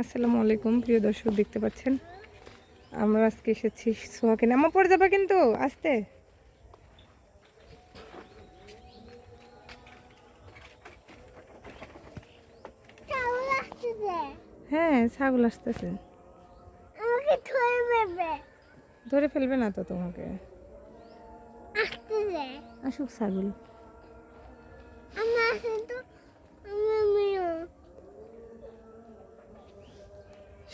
আসসালামু আলাইকুম প্রিয় দর্শক দেখতে পাচ্ছেন? আমরা আজকে এসেছি সোহাকে নামা পড়ে যাবে কিন্তু আসতে। হ্যাঁ ছাগল আসতেছে। ধরে ফেলবে। না তো তোমাকে? আসুক ছাগল আমরা আসে তো আমরা মেয়ে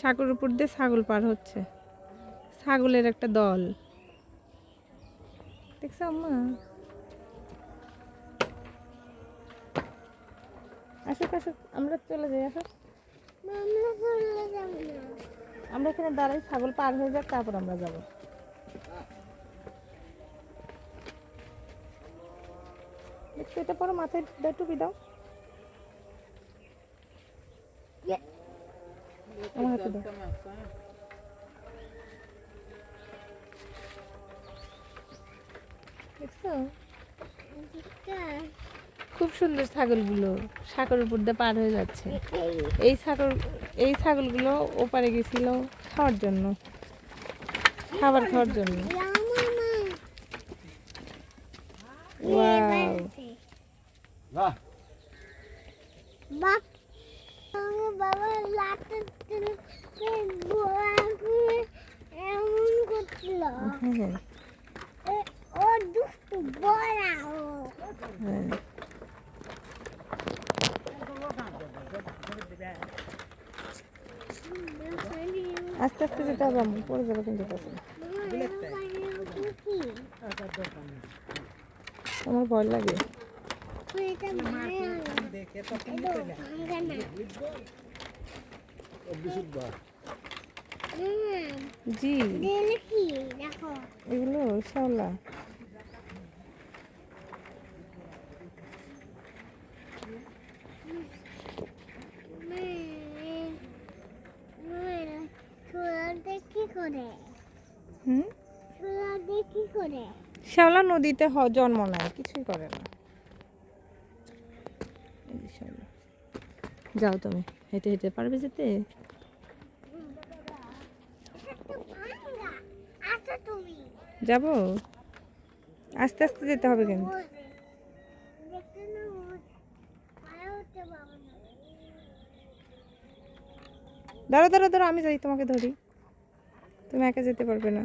সাগর উপর দিয়ে ছাগল পার হচ্ছে। ছাগলের একটা দল। দেখছ আম্মা? আসুক আসুক আমরা চলে যাই আসুক আমরা এখানে দাঁড়াই, ছাগল পার হয়ে যাক, তারপর আমরা যাব। একটু এটা পরে, মাথায় টুপি দাও। আমার হাতে দাও দেখছ খুব সুন্দর ছাগলগুলো সাগর উপর দিয়ে পার হয়ে যাচ্ছে। এই ছাগল এই ছাগলগুলো ওপারে গেছিল খাওয়ার জন্য। খাবার খাওয়ার জন্য। বাহ। বাবা ঘুরে এমন করছিল। এ- ও দুষ্টু বড়া ও। আস্তে আস্তে যেতে হবে আম্মু পড়ে যাব কিন্তু তখন আমার ভয় লাগে। জি এগুলো শ্যাওলা নদীতে জন্ম নেয় কিছুই করে না। যাও তুমি, হেঁটে হেঁটে পারবে যেতে? যাব? আস্তে আস্তে যেতে হবে কিন্তু। দেখতে না পায়ে উঠতে পারব না দাঁড়া দাঁড়া দাঁড়া আমি যাই, তোমাকে ধরি। তুমি একা যেতে পারবে না।